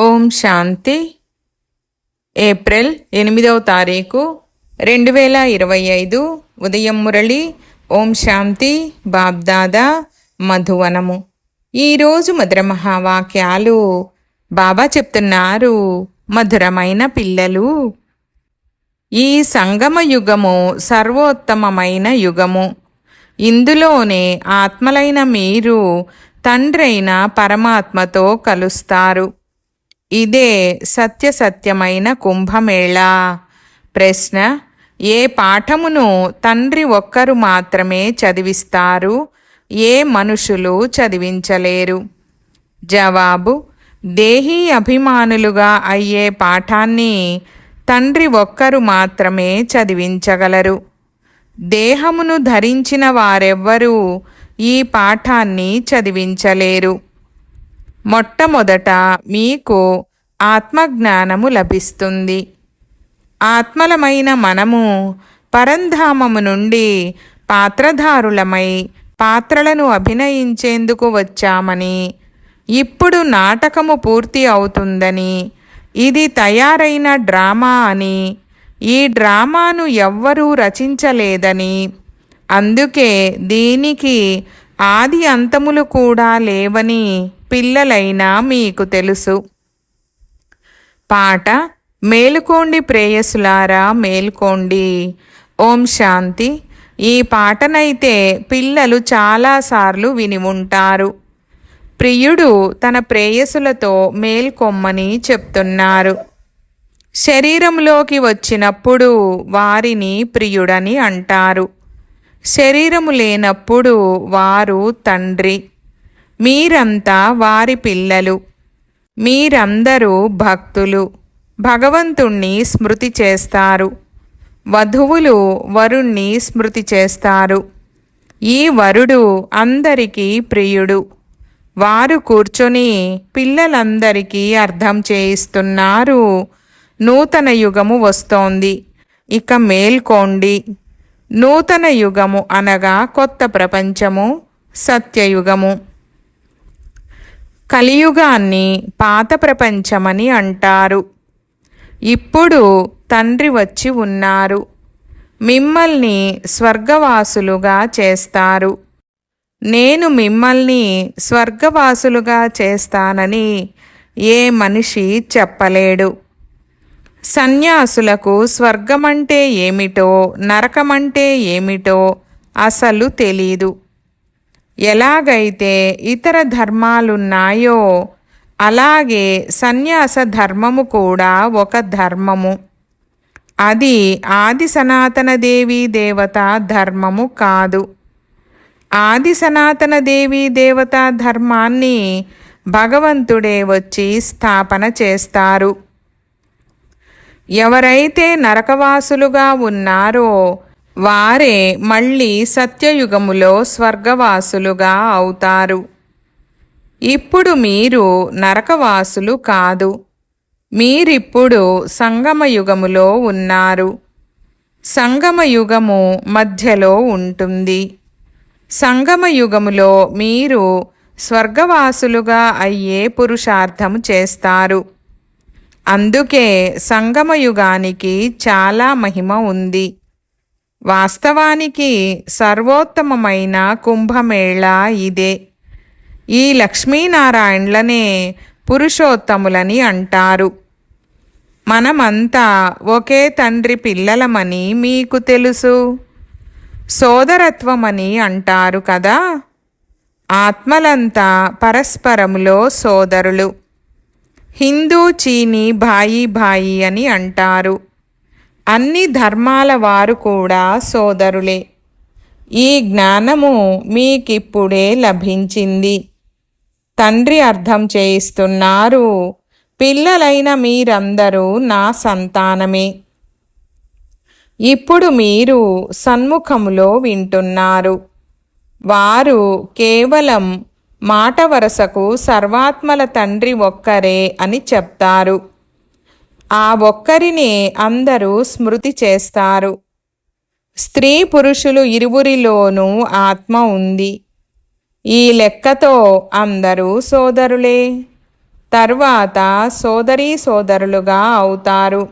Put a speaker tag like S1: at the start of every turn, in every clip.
S1: ఓం శాంతి. April ఎనిమిదవ తారీఖు రెండు వేల ఇరవై ఐదు ఉదయం మురళి ఓం శాంతి బాబ్దాదా మధువనము. ఈరోజు మధుర మహావాక్యాలు బాబా చెప్తున్నారు మధురమైన పిల్లలు. ఈ సంగమ యుగము సర్వోత్తమమైన యుగము. ఇందులోనే ఆత్మలైన మీరు తండ్రైన పరమాత్మతో కలుస్తారు. ఇదే సత్యసత్యమైన కుంభమేళా. ప్రశ్న ఏ పాఠమును తండ్రి ఒక్కరు మాత్రమే చదివిస్తారు? ఏ మనుషులు చదివించలేరు? జవాబు దేహీ అభిమానులుగా అయ్యే పాఠాన్ని తండ్రి ఒక్కరు మాత్రమే చదివించగలరు. దేహమును ధరించిన వారెవ్వరూ ఈ పాఠాన్ని చదివించలేరు. మొట్టమొదట మీకు ఆత్మజ్ఞానము లభిస్తుంది. ఆత్మలమైన మనము పరంధామము నుండి పాత్రధారులమై పాత్రలను అభినయించేందుకు వచ్చామని ఇప్పుడు నాటకము పూర్తి అవుతుందని ఇది తయారైన డ్రామా అని ఈ డ్రామాను ఎవ్వరూ రచించలేదని అందుకే దీనికి ఆది అంతములు కూడా లేవని పిల్లలైనా మీకు తెలుసు. పాట మేలుకోండి ప్రేయసులారా మేల్కోండి. ఓం శాంతి. ఈ పాటనైతే పిల్లలు చాలాసార్లు విని ఉంటారు. ప్రియుడు తన ప్రేయసులతో మేల్కొమ్మని చెప్తున్నారు. శరీరంలోకి వచ్చినప్పుడు వారిని ప్రియుడని అంటారు. శరీరము లేనప్పుడు వారు తండ్రి. మీరంతా వారి పిల్లలు. మీరందరూ భక్తులు. భగవంతుణ్ణి స్మృతి చేస్తారు. వధువులు వరుణ్ణి స్మృతి చేస్తారు. ఈ వరుడు అందరికీ ప్రియుడు. వారు కూర్చొని పిల్లలందరికీ అర్థం చేయిస్తున్నారు. నూతన యుగము వస్తోంది. ఇక మేల్కోండి. నూతన యుగము అనగా కొత్త ప్రపంచము సత్యయుగము. కలియుగాన్ని పాత ప్రపంచమని అంటారు. ఇప్పుడు తండ్రి వచ్చి ఉన్నారు. మిమ్మల్ని స్వర్గవాసులుగా చేస్తారు. నేను మిమ్మల్ని స్వర్గవాసులుగా చేస్తానని ఏ మనిషి చెప్పలేడు. సన్యాసులకు స్వర్గమంటే ఏమిటో నరకమంటే ఏమిటో అసలు తెలీదు. ఎలాగైతే ఇతర ధర్మాలున్నాయో అలాగే సన్యాస ధర్మము కూడా ఒక ధర్మము. అది ఆది సనాతన దేవీ దేవత ధర్మము కాదు. ఆది సనాతన దేవీ దేవత ధర్మాన్ని భగవంతుడే వచ్చి స్థాపన చేస్తారు. ఎవరైతే నరకవాసులుగా ఉన్నారో వారే మళ్ళీ సత్యయుగములో స్వర్గవాసులుగా అవుతారు. ఇప్పుడు మీరు నరకవాసులు కాదు. మీరిప్పుడు సంగమయుగములో ఉన్నారు. సంగమయుగము మధ్యలో ఉంటుంది. సంగమయుగములో మీరు స్వర్గవాసులుగా అయ్యే పురుషార్థము చేస్తారు. అందుకే సంగమయుగానికి చాలా మహిమ ఉంది. వాస్తవానికి సర్వోత్తమమైన కుంభమేళా ఇదే. ఈ లక్ష్మీనారాయణలనే పురుషోత్తములని అంటారు. మనమంతా ఒకే తండ్రి పిల్లలమని మీకు తెలుసు. సోదరత్వమని అంటారు కదా. ఆత్మలంతా పరస్పరములో సోదరులు. హిందూ చీనీ భాయి భాయి అని అంటారు. అన్ని ధర్మాల వారు కూడా సోదరులే. ఈ జ్ఞానము మీకిప్పుడే లభించింది. తండ్రి అర్థం చేయిస్తున్నారు. పిల్లలైన మీరందరూ నా సంతానమే. ఇప్పుడు మీరు సన్ముఖములో వింటున్నారు. వారు కేవలం మాట వరసకు సర్వాత్మల తండ్రి ఒక్కరే అని చెప్తారు. ఆ ఒక్కరినే అందరూ స్మృతి చేస్తారు. స్త్రీ పురుషులు ఇరువురిలోనూ ఆత్మ ఉంది. ఈ లెక్కతో అందరూ సోదరులే. తర్వాత సోదరీ సోదరులుగా అవుతారు.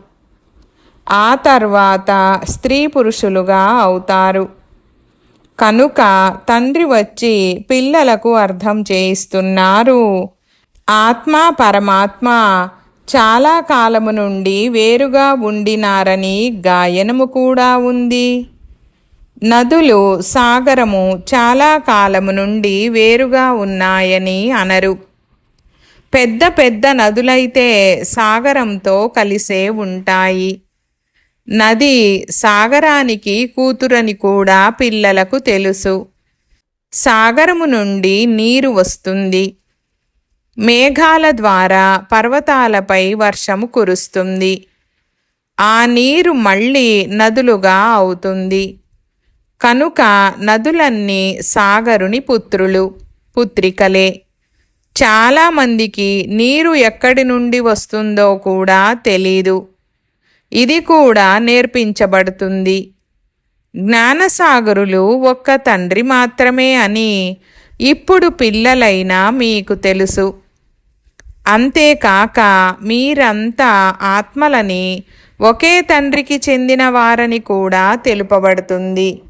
S1: ఆ తర్వాత స్త్రీ పురుషులుగా అవుతారు. కనుక తండ్రి వచ్చి పిల్లలకు అర్థం చేయిస్తున్నారు. ఆత్మ పరమాత్మ చాలా కాలము నుండి వేరుగా ఉండినారని గాయనము కూడా ఉంది. నదులు సాగరము చాలా కాలము నుండి వేరుగా ఉన్నాయని అనరు. పెద్ద పెద్ద నదులైతే సాగరంతో కలిసే ఉంటాయి. నది సాగరానికి కూతురని కూడా పిల్లలకు తెలుసు. సాగరము నుండి నీరు వస్తుంది. మేఘాల ద్వారా పర్వతాలపై వర్షము కురుస్తుంది. ఆ నీరు మళ్ళీ నదులుగా అవుతుంది. కనుక నదులన్నీ సాగరుని పుత్రులు పుత్రికలే. చాలామందికి నీరు ఎక్కడి నుండి వస్తుందో కూడా తెలీదు. ఇది కూడా నేర్పించబడుతుంది. జ్ఞానసాగరులు ఒక్క తండ్రి మాత్రమే అని ఇప్పుడు పిల్లలైనా మీకు తెలుసు. అంతేకాక మీరంతా ఆత్మలని ఒకే తండ్రికి చెందిన వారని కూడా తెలుపబడుతుంది.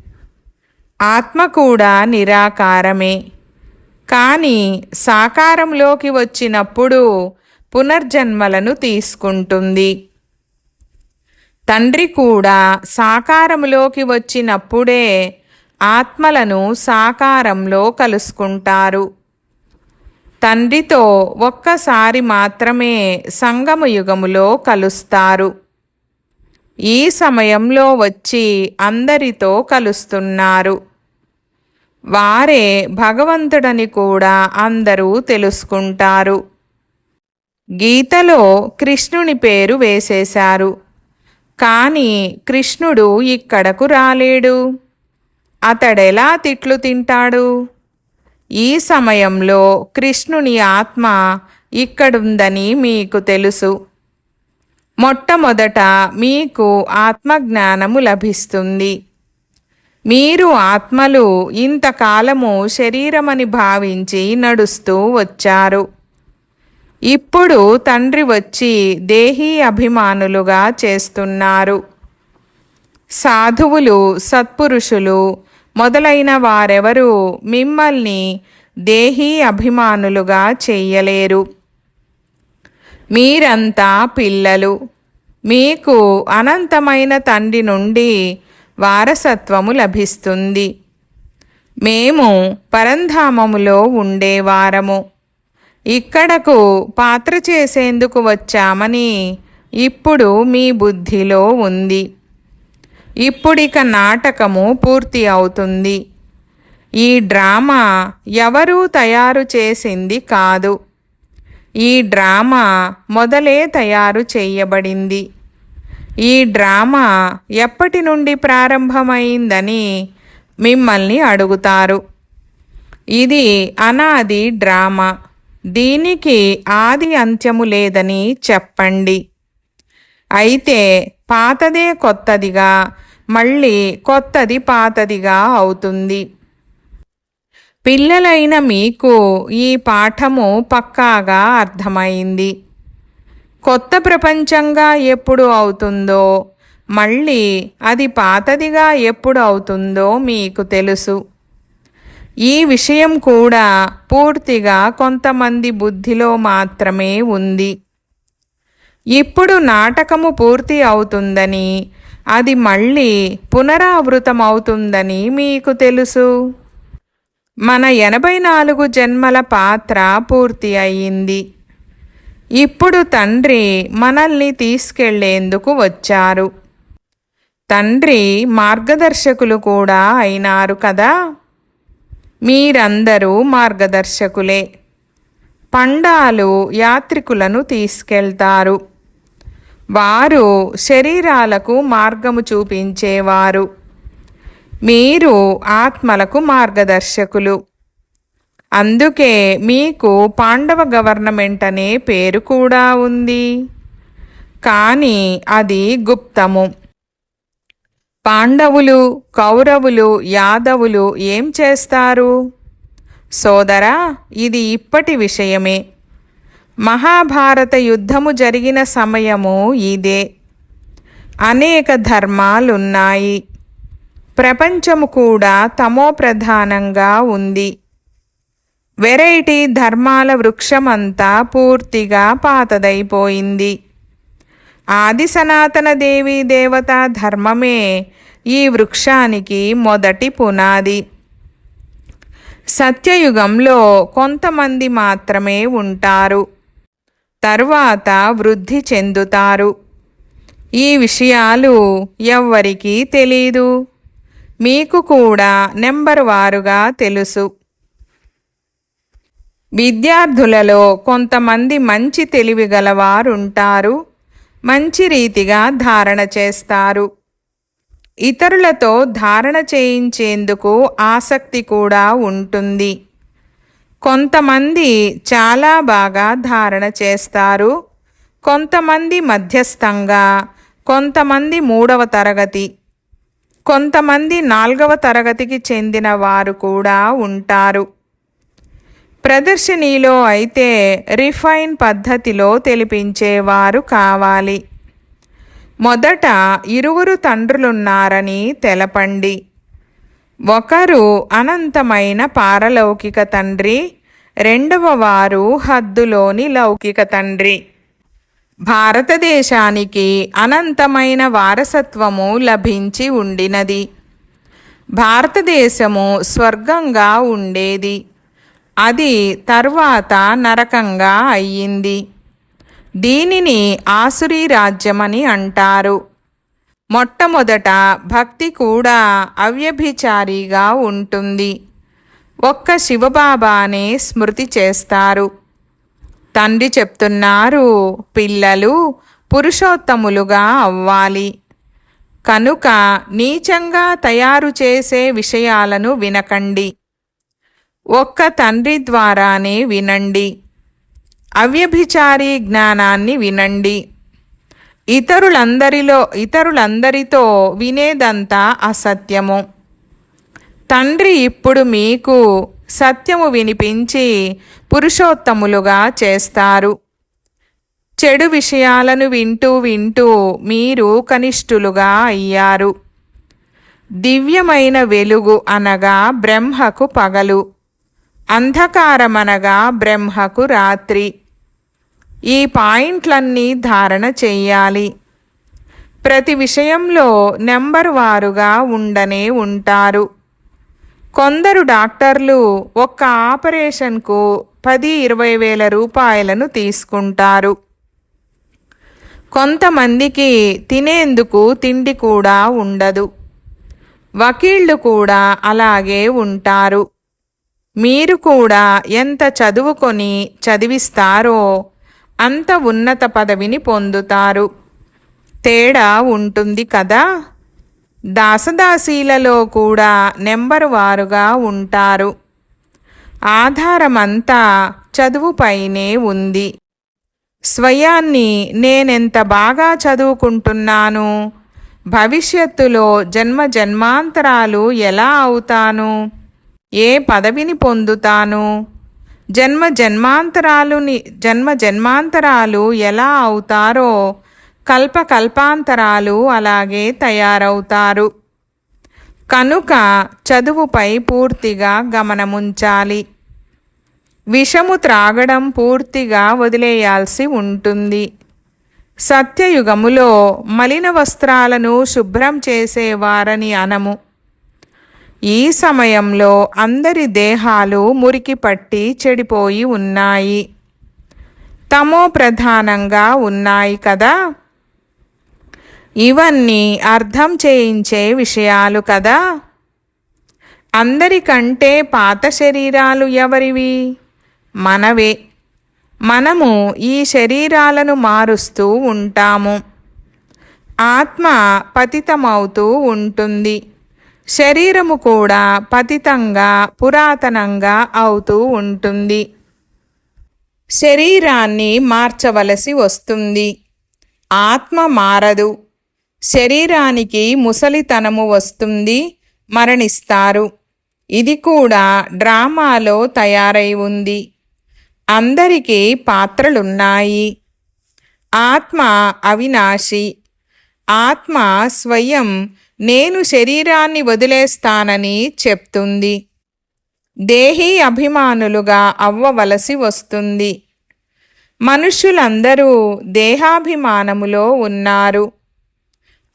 S1: ఆత్మ కూడా నిరాకారమే. కానీ సాకారంలోకి వచ్చినప్పుడు పునర్జన్మలను తీసుకుంటుంది. తండ్రి కూడా సాకారంలోకి వచ్చినప్పుడే ఆత్మలను సాకారంలో కలుసుకుంటారు. తండ్రితో ఒక్కసారి మాత్రమే సంగమ యుగములో కలుస్తారు. ఈ సమయంలో వచ్చి అందరితో కలుస్తున్నారు. వారే భగవంతుడని కూడా అందరూ తెలుసుకుంటారు. గీతలో కృష్ణుని పేరు వేసేశారు. కానీ కృష్ణుడు ఇక్కడకు రాలేడు. అతడెలా తిట్లు తింటాడు? ఈ సమయంలో కృష్ణుని ఆత్మ ఇక్కడుందని మీకు తెలుసు. మొట్టమొదట మీకు ఆత్మజ్ఞానము లభిస్తుంది. మీరు ఆత్మలు ఇంతకాలము శరీరమని భావించి నడుస్తూ వచ్చారు. ఇప్పుడు తండ్రి వచ్చి దేహీ అభిమానులుగా చేస్తున్నారు. సాధువులు సత్పురుషులు మొదలైన వారెవరూ మిమ్మల్ని దేహీ అభిమానులుగా చెయ్యలేరు. మీరంతా పిల్లలు. మీకు అనంతమైన తండ్రి నుండి వారసత్వము లభిస్తుంది. మేము పరంధామములో ఉండేవారము ఇక్కడకు పాత్ర చేసేందుకు వచ్చామని ఇప్పుడు మీ బుద్ధిలో ఉంది. ఇప్పుడిక నాటకము పూర్తి అవుతుంది. ఈ డ్రామా ఎవరూ తయారు చేసింది కాదు. ఈ డ్రామా మొదలే తయారు చేయబడింది. ఈ డ్రామా ఎప్పటి నుండి ప్రారంభమైందని మిమ్మల్ని అడుగుతారు. ఇది అనాది డ్రామా. దీనికి ఆది అంత్యము లేదని చెప్పండి. అయితే పాతదే కొత్తదిగా మళ్ళీ కొత్తది పాతదిగా అవుతుంది. పిల్లలైన మీకు ఈ పాఠము పక్కాగా అర్థమైంది. కొత్త ప్రపంచంగా ఎప్పుడు అవుతుందో మళ్ళీ అది పాతదిగా ఎప్పుడు అవుతుందో మీకు తెలుసు. ఈ విషయం కూడా పూర్తిగా కొంతమంది బుద్ధిలో మాత్రమే ఉంది. ఇప్పుడు నాటకము పూర్తి అవుతుందని అది మళ్ళీ పునరావృతమవుతుందని మీకు తెలుసు. మన ఎనభై నాలుగు జన్మల పాత్ర పూర్తి అయ్యింది. ఇప్పుడు తండ్రి మనల్ని తీసుకెళ్ళేందుకు వచ్చారు. తండ్రి మార్గదర్శకులు కూడా అయినారు కదా? మీరందరూ మార్గదర్శకులే. పండాలు యాత్రికులను తీసుకెళ్తారు. వారు శరీరాలకు మార్గము చూపించేవారు. మీరు ఆత్మలకు మార్గదర్శకులు. అందుకే మీకు పాండవ గవర్నమెంట్ అనే పేరు కూడా ఉంది. కానీ అది గుప్తము. పాండవులు కౌరవులు యాదవులు ఏం చేస్తారు? సోదరా ఇది ఇప్పటి విషయమే. మహాభారత యుద్ధము జరిగిన సమయము ఇదే. అనేక ధర్మాలున్నాయి. ప్రపంచము కూడా తమో ప్రధానంగా ఉంది. వెరైటీ ధర్మాల వృక్షమంతా పూర్తిగా పాతదైపోయింది. ఆది సనాతన దేవీ దేవతా ధర్మమే ఈ వృక్షానికి మొదటి పునాది. సత్యయుగంలో కొంతమంది మాత్రమే ఉంటారు. తర్వాత వృద్ధి చెందుతారు. ఈ విషయాలు ఎవ్వరికీ తెలీదు. మీకు కూడా నెంబర్ వారుగా తెలుసు. విద్యార్థులలో కొంతమంది మంచి తెలివి గలవారుంటారు. మంచి రీతిగా ధారణ చేస్తారు. ఇతరులతో ధారణ చేయించేందుకు ఆసక్తి కూడా ఉంటుంది. కొంతమంది చాలా బాగా ధారణ చేస్తారు. కొంతమంది మధ్యస్థంగా కొంతమంది మూడవ తరగతి కొంతమంది నాల్గవ తరగతికి చెందిన వారు కూడా ఉంటారు. ప్రదర్శనీలో అయితే రిఫైన్ పద్ధతిలో తెలిపించేవారు కావాలి. మొదట ఇరువురు తండ్రులున్నారని తెలపండి. ఒకరు అనంతమైన పారలౌకిక తండ్రి రెండవ వారు హద్దులోని లౌకిక తండ్రి. భారతదేశానికి అనంతమైన వారసత్వము లభించి ఉండినది. భారతదేశము స్వర్గంగా ఉండేది. అది తర్వాత నరకంగా అయ్యింది. దీనిని ఆసురీ రాజ్యమని అంటారు. మొట్టమొదట భక్తి కూడా అవ్యభిచారిగా ఉంటుంది. ఒక్క శివబాబానే స్మృతి చేస్తారు. తండ్రి చెప్తున్నారు పిల్లలు పురుషోత్తములుగా అవ్వాలి. కనుక నీచంగా తయారు చేసే విషయాలను వినకండి. ఒక్క తండ్రి ద్వారానే వినండి. అవ్యభిచారి జ్ఞానాన్ని వినండి. ఇతరులందరిలో ఇతరులందరితో వినేదంతా అసత్యము. తండ్రి ఇప్పుడు మీకు సత్యము వినిపించి పురుషోత్తములుగా చేస్తారు. చెడు విషయాలను వింటూ వింటూ మీరు కనిష్ఠులుగా అయ్యారు. దివ్యమైన వెలుగు అనగా బ్రహ్మకు పగలు. అంధకారమనగా బ్రహ్మకు రాత్రి. ఈ పాయింట్లన్నీ ధారణ చేయాలి. ప్రతి విషయంలో నెంబర్ వారుగా ఉండనే ఉంటారు. కొందరు డాక్టర్లు ఒక్క ఆపరేషన్కు పది ఇరవై వేల రూపాయలను తీసుకుంటారు. కొంతమందికి తినేందుకు తిండి కూడా ఉండదు. వకీళ్ళు కూడా అలాగే ఉంటారు. మీరు కూడా ఎంత చదువుకొని చదివిస్తారో అంత ఉన్నత పదవిని పొందుతారు. తేడా ఉంటుంది కదా? దాసదాసీలలో కూడా నెంబర్ వారుగా ఉంటారు. ఆధారమంతా చదువుపైనే ఉంది. స్వయాన్ని నేనెంత బాగా చదువుకుంటున్నాను? భవిష్యత్తులో జన్మ జన్మాంతరాలు ఎలా అవుతాను? ఏ పదవిని పొందుతాను? జన్మ జన్మాంతరాలుని జన్మ జన్మాంతరాలు ఎలా అవుతారో కల్ప కల్పాంతరాలు అలాగే తయారవుతారు. కనుక చదువుపై పూర్తిగా గమనముంచాలి. విషము త్రాగడం పూర్తిగా వదిలేయాల్సి ఉంటుంది. సత్యయుగములో మలిన వస్త్రాలను శుభ్రం చేసేవారని అనము. ఈ సమయంలో అందరి దేహాలు మురికి పట్టి చెడిపోయి ఉన్నాయి. తమో ప్రధానంగా ఉన్నాయి కదా? ఇవన్నీ అర్థం చేయించే విషయాలు కదా? అందరికంటే పాత శరీరాలు ఎవరివి? మనవే. మనము ఈ శరీరాలను మారుస్తూ ఉంటాము. ఆత్మ పతితమవుతూ ఉంటుంది. శరీరము కూడా పతితంగా పురాతనంగా అవుతూ ఉంటుంది. శరీరాన్ని మార్చవలసి వస్తుంది. ఆత్మ మారదు. శరీరానికి ముసలితనము వస్తుంది మరణిస్తారు. ఇది కూడా డ్రామాలో తయారై ఉంది. అందరికీ పాత్రలున్నాయి. ఆత్మ అవినాశి. ఆత్మ స్వయం నేను శరీరాన్ని వదిలేస్తానని చెప్తుంది. దేహీ అభిమానులుగా అవ్వవలసి వస్తుంది. మనుష్యులందరూ దేహాభిమానములో ఉన్నారు.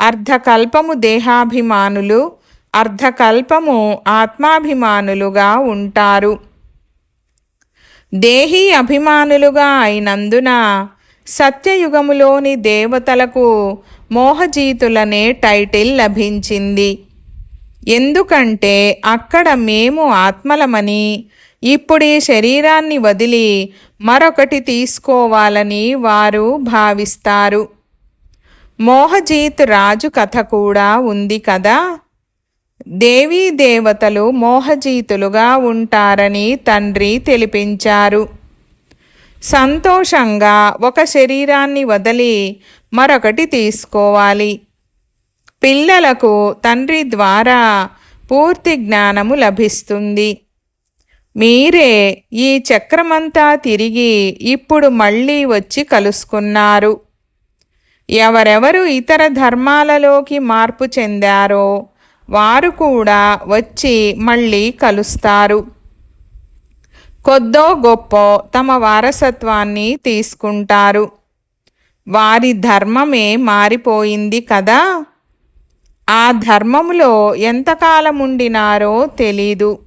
S1: అర్ధకల్పము దేహాభిమానులు అర్ధకల్పము ఆత్మాభిమానులుగా ఉంటారు. దేహీ అభిమానులుగా అయినందున సత్యయుగములోని దేవతలకు మోహజీతులనే టైటిల్ లభించింది. ఎందుకంటే అక్కడ మేము ఆత్మలమని ఇప్పుడు ఈ శరీరాన్ని వదిలి మరొకటి తీసుకోవాలని వారు భావిస్తారు. మోహజీత్ రాజు కథ కూడా ఉంది కదా? దేవీ దేవతలు మోహజీతులుగా ఉంటారని తండ్రి తెలిపించారు. సంతోషంగా ఒక శరీరాన్ని వదిలి మరొకటి తీసుకోవాలి. పిల్లలకు తండ్రి ద్వారా పూర్తి జ్ఞానము లభిస్తుంది. మీరే ఈ చక్రమంతా తిరిగి ఇప్పుడు మళ్ళీ వచ్చి కలుసుకున్నారు. ఎవరెవరు ఇతర ధర్మాలలోకి మార్పు చెందారో వారు కూడా వచ్చి మళ్ళీ కలుస్తారు. కొద్దో గొప్ప తమ వారసత్వాన్ని తీసుకుంటారు. వారి ధర్మమే మారిపోయింది కదా? ఆ ధర్మములో ఎంతకాలం ఉండినారో తెలీదు.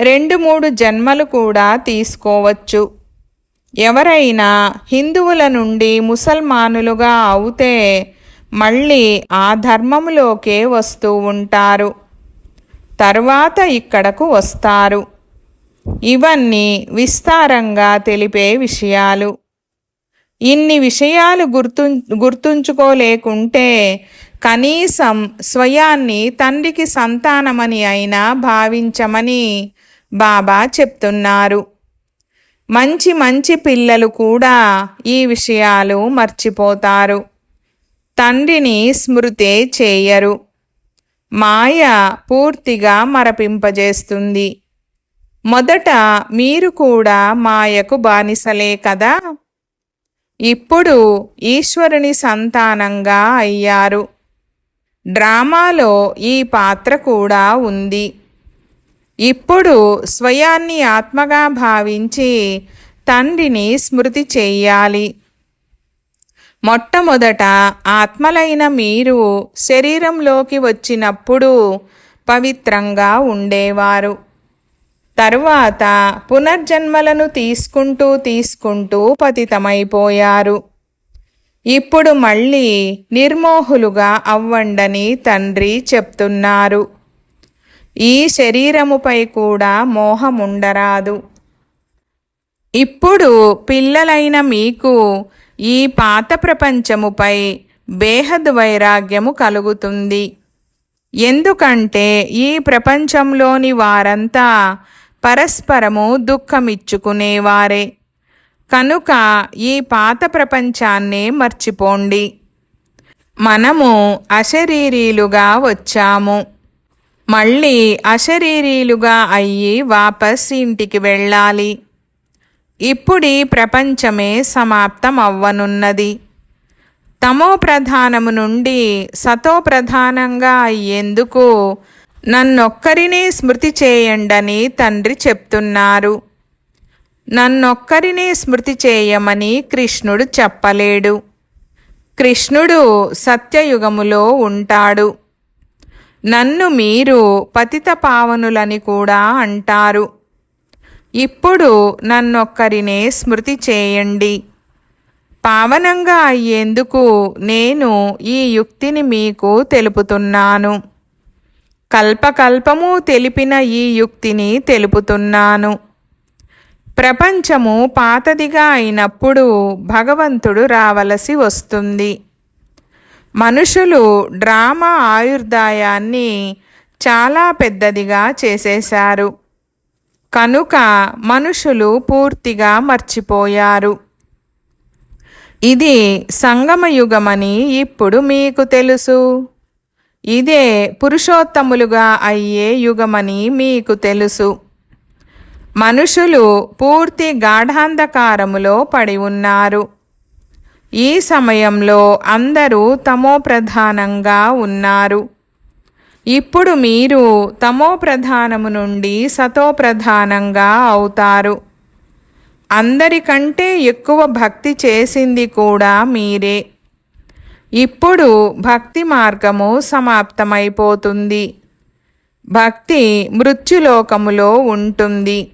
S1: రెండు మూడు జన్మలు కూడా తీసుకోవచ్చు. ఎవరైనా హిందువుల నుండి ముసల్మానులుగా అవుతే మళ్ళీ ఆ ధర్మములోకే వస్తూ ఉంటారు. తర్వాత ఇక్కడకు వస్తారు. ఇవన్నీ విస్తారంగా తెలిపే విషయాలు. ఇన్ని విషయాలు గుర్తు గుర్తుంచుకోలేకుంటే కనీసం స్వయాన్ని తండ్రికి సంతానమని అయినా భావించమని బాబా చెప్తున్నారు. మంచి మంచి పిల్లలు కూడా ఈ విషయాలు మర్చిపోతారు. తండ్రిని స్మృతే చేయరు. మాయ పూర్తిగా మరపింపజేస్తుంది. మొదట మీరు కూడా మాయకు బానిసలే కదా? ఇప్పుడు ఈశ్వరుని సంతానంగా అయ్యారు. డ్రామాలో ఈ పాత్ర కూడా ఉంది. ఇప్పుడు స్వయాన్ని ఆత్మగా భావించి తండ్రిని స్మృతి చేయాలి. మొట్టమొదట ఆత్మలైన మీరు శరీరంలోకి వచ్చినప్పుడు పవిత్రంగా ఉండేవారు. తరువాత పునర్జన్మలను తీసుకుంటూ తీసుకుంటూ పతితమైపోయారు. ఇప్పుడు మళ్ళీ నిర్మోహులుగా అవ్వండని తండ్రి చెప్తున్నారు. ఈ శరీరముపై కూడా మోహముండరాదు. ఇప్పుడు పిల్లలైన మీకు ఈ పాత ప్రపంచముపై బేహద్ వైరాగ్యము కలుగుతుంది. ఎందుకంటే ఈ ప్రపంచంలోని వారంతా పరస్పరము దుఃఖమిచ్చుకునేవారే. కనుక ఈ పాత ప్రపంచాన్నే మర్చిపోండి. మనము అశరీరీలుగా వచ్చాము. మళ్ళీ అశరీరీలుగా అయ్యి వాపస్ ఇంటికి వెళ్ళాలి. ఇప్పుడి ప్రపంచమే సమాప్తం అవ్వనున్నది తమో ప్రధానము నుండి సతో ప్రధానంగా అయ్యేందుకు నన్నొక్కరినే స్మృతి చేయండని తండ్రి చెప్తున్నారు. నన్నొక్కరినే స్మృతి చేయమని కృష్ణుడు చెప్పలేడు. కృష్ణుడు సత్యయుగములో ఉంటాడు. నన్ను మీరు పతిత పావనులని కూడా అంటారు. ఇప్పుడు నన్నొక్కరినే స్మృతి చేయండి. పావనంగా అయ్యేందుకు నేను ఈ యుక్తిని మీకు తెలుపుతున్నాను. కల్పకల్పము తెలిపిన ఈ యుక్తిని తెలుపుతున్నాను. ప్రపంచము పాతదిగా అయినప్పుడు భగవంతుడు రావలసి వస్తుంది. మనుషులు డ్రామా ఆయుర్దాయాన్ని చాలా పెద్దదిగా చేసేశారు. కనుక మనుషులు పూర్తిగా మర్చిపోయారు. ఇది సంగమయుగమని ఇప్పుడు మీకు తెలుసు. ఇదే పురుషోత్తములుగా అయ్యే యుగమని మీకు తెలుసు. మనుషులు పూర్తి గాఢాంధకారములో పడి ఉన్నారు. ఈ సమయంలో అందరూ తమో ప్రధానంగా ఉన్నారు. ఇప్పుడు మీరు తమో ప్రధానము నుండి సతో ప్రధానంగా అవుతారు. అందరికంటే ఎక్కువ భక్తి చేసింది కూడా మీరే. ఇప్పుడు భక్తి మార్గము సమాప్తమైపోతుంది. భక్తి మృత్యులోకములో ఉంటుంది.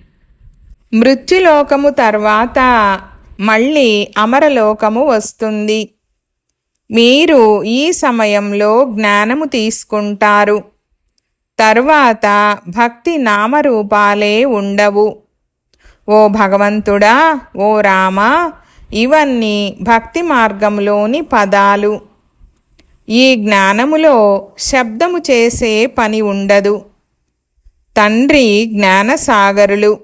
S1: మృత్యులోకము తర్వాత మళ్ళీ అమరలోకము వస్తుంది. మీరు ఈ సమయంలో జ్ఞానము తీసుకుంటారు. తర్వాత భక్తి నామరూపాలే ఉండవు. ఓ భగవంతుడా ఓ రామ ఇవన్నీ భక్తి మార్గంలోని పదాలు. ఈ జ్ఞానములో శబ్దము చేసే పని ఉండదు. తండ్రి జ్ఞానసాగరులు.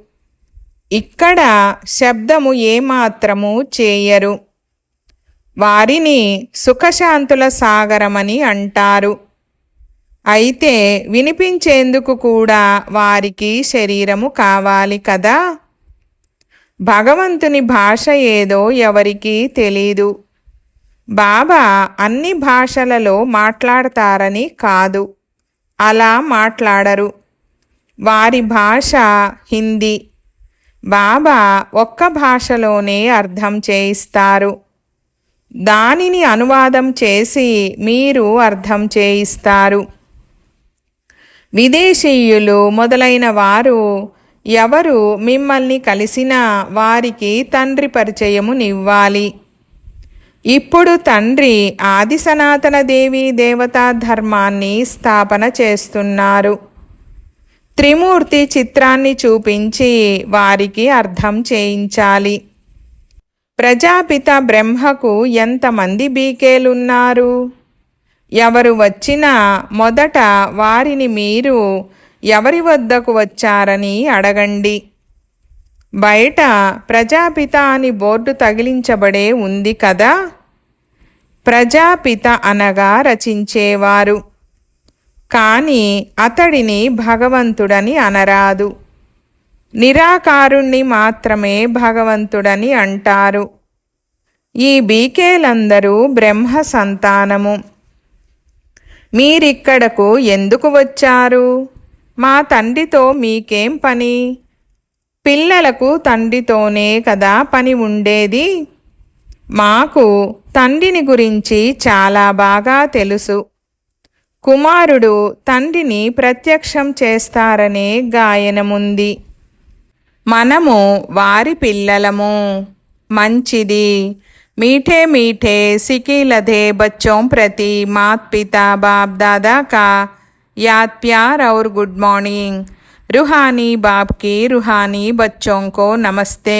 S1: ఇక్కడ శబ్దము ఏమాత్రము చేయరు. వారిని సుఖశాంతుల సాగరమని అంటారు. అయితే వినిపించేందుకు కూడా వారికి శరీరము కావాలి కదా? భగవంతుని భాష ఏదో ఎవరికీ తెలీదు. బాబా అన్ని భాషలలో మాట్లాడతారని కాదు. అలా మాట్లాడరు. వారి భాష హిందీ. బాబా ఒక్క భాషలోనే అర్థం చేయిస్తారు. దానిని అనువాదం చేసి మీరు అర్థం చేయిస్తారు. విదేశీయులు మొదలైన వారు ఎవరు మిమ్మల్ని కలిసినా వారికి తండ్రి పరిచయమునివ్వాలి. ఇప్పుడు తండ్రి ఆది సనాతన దేవి దేవతా ధర్మాన్ని స్థాపన చేస్తున్నారు. త్రిమూర్తి చిత్రాన్ని చూపించి వారికి అర్థం చేయించాలి. ప్రజాపిత బ్రహ్మకు ఎంతమంది బీకేలున్నారు? ఎవరు వచ్చినా మొదట వారిని మీరు ఎవరి వద్దకు వచ్చారని అడగండి. బయట ప్రజాపిత అని బోర్డు తగిలించబడే ఉంది కదా? ప్రజాపిత అనగా రచించేవారు. కానీ అతడిని భగవంతుడని అనరాదు. నిరాకారుణ్ణి మాత్రమే భగవంతుడని అంటారు. ఈ బీకేలందరూ బ్రహ్మ సంతానము. మీరిక్కడకు ఎందుకు వచ్చారు? మా తండ్రితో మీకేం పని? పిల్లలకు తండ్రితోనే కదా పని ఉండేది? మాకు తండ్రిని గురించి చాలా బాగా తెలుసు కుమారుడు తండ్రిని ప్రత్యక్షం చేస్తారనే గాయనముంది మనము వారి పిల్లలము మంచిది मीठे मीठे सिकी लधे बच्चों प्रति मात पिता बाप दादा का याद प्यार और गुड मॉर्निंग रूहानी बाप की रूहानी बच्चों को नमस्ते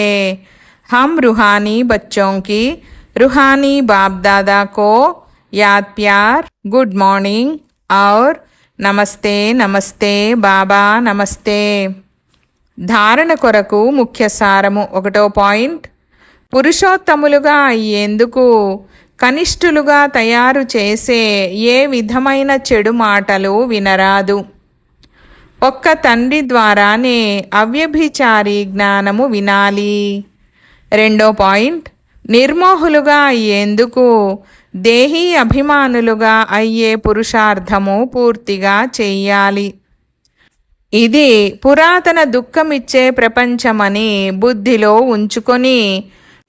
S1: हम रूहानी बच्चों की रूहानी बाप दादा को याद प्यार गुड मॉर्निंग और నమస్తే నమస్తే బాబా నమస్తే ధారణ కొరకు ముఖ్య సారము ఒకటో పాయింట్ పురుషోత్తములుగా అయ్యేందుకు కనిష్ఠులుగా తయారు చేసే ఏ విధమైన చెడు మాటలు వినరాదు ఒక్క తండ్రి ద్వారానే అవ్యభిచారి జ్ఞానము వినాలి రెండో పాయింట్ నిర్మోహులుగా అయ్యేందుకు దేహీ అభిమానులుగా అయ్యే పురుషార్థము పూర్తిగా చెయ్యాలి. ఇది పురాతన దుఃఖమిచ్చే ప్రపంచమని బుద్ధిలో ఉంచుకొని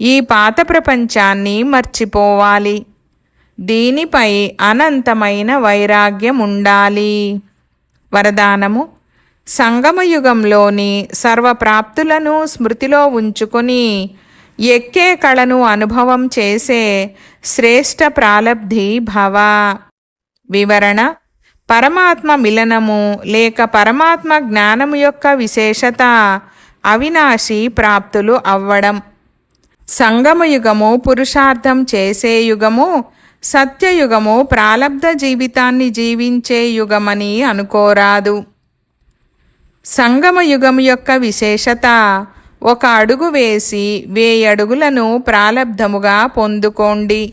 S1: ఈ పాత ప్రపంచాన్ని మర్చిపోవాలి. దీనిపై అనంతమైన వైరాగ్యం ఉండాలి వరదానము సంగమయుగంలోని సర్వప్రాప్తులను స్మృతిలో ఉంచుకొని ఎక్కే కళను అనుభవం చేసే శ్రేష్ట ప్రాలబ్ధి భవ. వివరణ పరమాత్మ మిలనము లేక పరమాత్మ జ్ఞానము యొక్క విశేషత అవినాశి ప్రాప్తులు అవ్వడం. సంగమయుగము పురుషార్థం చేసే యుగము సత్యయుగము ప్రాలబ్ధ జీవితాన్ని జీవించే యుగమని అనుకోరాదు. సంగమయుగము యొక్క విశేషత ఒక అడుగు వేసి వేయి అడుగులను ప్రాలబ్ధముగా పొందుకోండి.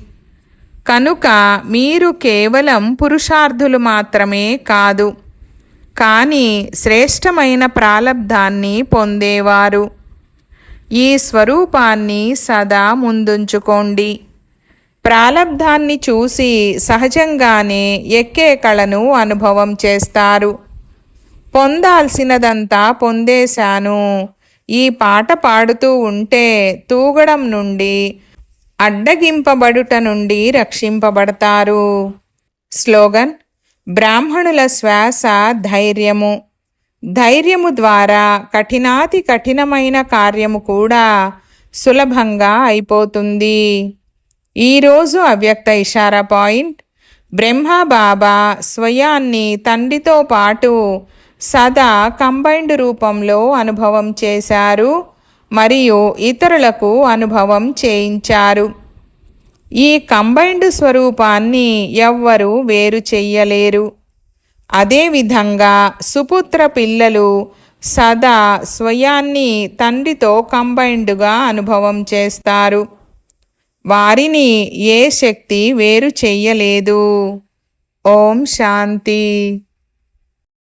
S1: కనుక మీరు కేవలం పురుషార్థులు మాత్రమే కాదు కానీ శ్రేష్టమైన ప్రాలబ్ధాన్ని పొందేవారు. ఈ స్వరూపాన్ని సదా ముందుంచుకోండి. ప్రాలబ్ధాన్ని చూసి సహజంగానే ఎక్కే కళను అనుభవం చేస్తారు. పొందాల్సినదంతా పొందేశాను ఈ పాట పాడుతూ ఉంటే తూగడం నుండి అడ్డగింపబడుట నుండి రక్షింపబడతారు. స్లోగన్ బ్రాహ్మణుల శ్వాస ధైర్యము. ధైర్యము ద్వారా కఠినాతి కఠినమైన కార్యము కూడా సులభంగా అయిపోతుంది. ఈరోజు అవ్యక్త ఇషారా పాయింట్ బ్రహ్మ బాబా స్వయాన్ని తండ్రితో పాటు సదా కంబైన్డ్ రూపంలో అనుభవం చేశారు మరియు ఇతరులకు అనుభవం చేయించారు. ఈ కంబైన్డ్ స్వరూపాన్ని ఎవ్వరూ వేరు చెయ్యలేరు. అదేవిధంగా సుపుత్ర పిల్లలు సదా స్వయాన్ని తండ్రితో కంబైన్డ్గా అనుభవం చేస్తారు. వారిని ఏ శక్తి వేరు చెయ్యలేదు. ఓం శాంతి.